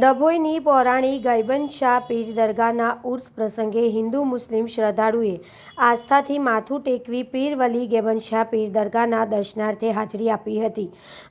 ડભોઈની પૌરાણિક ગાયબન શાહ પીર દરગાહના ઉર્સ પ્રસંગે હિન્દુ મુસ્લિમ શ્રદ્ધાળુએ આસ્થાથી માથું ટેકવી પીર વલી ગેબન શાહ પીર દરગાહના દર્શનાર્થે હાજરી આપી હતી.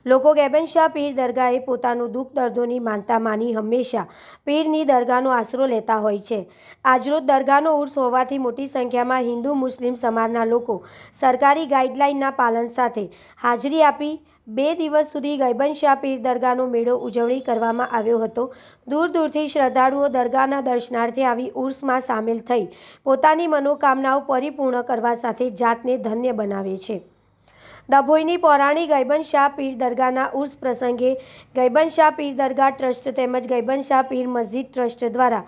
લોકો ગેબન શાહ પીર દરગાહે પોતાનું દુઃખ દર્દોની માનતા માની હંમેશા પીરની દરગાહનો આશરો લેતા હોય છે. આજરોજ દરગાહનો ઉર્સ હોવાથી મોટી સંખ્યામાં હિન્દુ મુસ્લિમ સમાજના લોકો સરકારી ગાઈડલાઇનના પાલન સાથે હાજરી આપી બે દિવસ સુધી ગૈબનશાહ પીર દરગાહનો મેળો ઉજવણી કરવામાં આવ્યો હતો. દૂર દૂરથી શ્રદ્ધાળુઓ દરગાહના દર્શનાર્થે આવી ઉર્સમાં સામેલ થઈ પોતાની મનોકામનાઓ પરિપૂર્ણ કરવા સાથે જાતને ધન્ય બનાવે છે. ડભોઈની પૌરાણિક ગૈબનશાહ પીર દરગાહના ઉર્સ પ્રસંગે ગૈબનશાહ પીર દરગાહ ટ્રસ્ટ તેમજ ગૈબનશાહ પીર મસ્જિદ ટ્રસ્ટ દ્વારા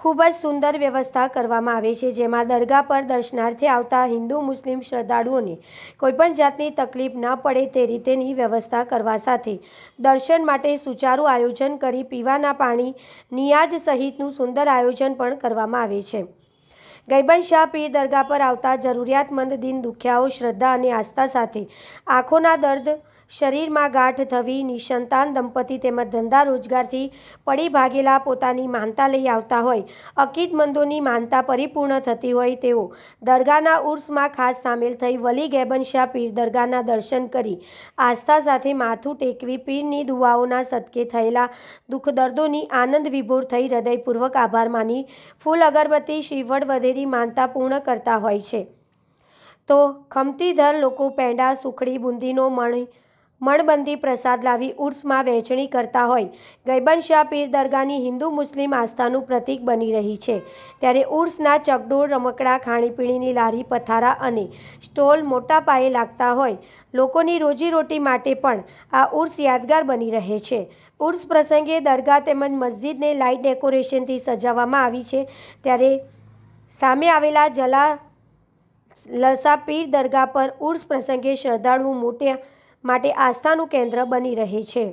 ખૂબ જ સુંદર વ્યવસ્થા કરવામાં આવે છે, જેમાં દરગાહ પર દર્શનાર્થે આવતા હિન્દુ, મુસ્લિમ શ્રદ્ધાળુઓને કોઈપણ જાતની તકલીફ ન પડે તે રીતેની વ્યવસ્થા કરવા સાથે દર્શન માટે સુચારું આયોજન કરી પીવાના પાણી, નિયાજ સહિતનું સુંદર આયોજન પણ કરવામાં આવે છે. ગૈબન શાહ પીર દરગાહ પર આવતા જરૂરિયાતમંદ દિન દુખ્યાઓ, શ્રદ્ધા અને આસ્થા સાથે આંખોના દર્દ શરીરમાં ગાંઠ થવી નિસંતાન દંપતી તેમજ ધંધા રોજગારથી પડી ભાગેલા પોતાની માનતા લઈ આવતા હોય. અકીદમંદોની માનતા પરિપૂર્ણ થતી હોય તેઓ દરગાહના ઉર્સમાં ખાસ સામેલ થઈ વલી ગેબન શાહ પીર દરગાહના દર્શન કરી આસ્થા સાથે માથું ટેકવી પીરની દુઆઓના સદકે થયેલા દુઃખ દર્દોની આનંદ વિભોર થઈ હૃદયપૂર્વક આભાર માની ફૂલ અગરબત્તી શ્રીવડ વધેરી માનતા પૂર્ણ કરતા હોય છે. તો ખમતીધર લોકો પેંડા, સુખડી, બુંદીનો મણ મણબંધી પ્રસાદ લાવી ઉર્સમાં વહેંચણી કરતા હોય. ગૈબન શાહ પીર દરગાહની હિન્દુ મુસ્લિમ આસ્થાનું પ્રતીક બની રહી છે. ત્યારે ઉર્સના ચકડોળ, રમકડા, ખાણીપીણીની લારી, પથારા અને સ્ટોલ મોટા પાયે લાગતા હોય. લોકોની રોજીરોટી માટે પણ આ ઉર્સ યાદગાર બની રહે છે. ઉર્સ પ્રસંગે દરગાહ તેમજ મસ્જિદને લાઇટ ડેકોરેશનથી સજાવવામાં આવી છે. ત્યારે સામે આવેલા જલા લસા પીર દરગાહ પર ઉર્સ પ્રસંગે શ્રદ્ધાળુઓ મોટે માટે આસ્થાનું કેન્દ્ર બની રહે છે.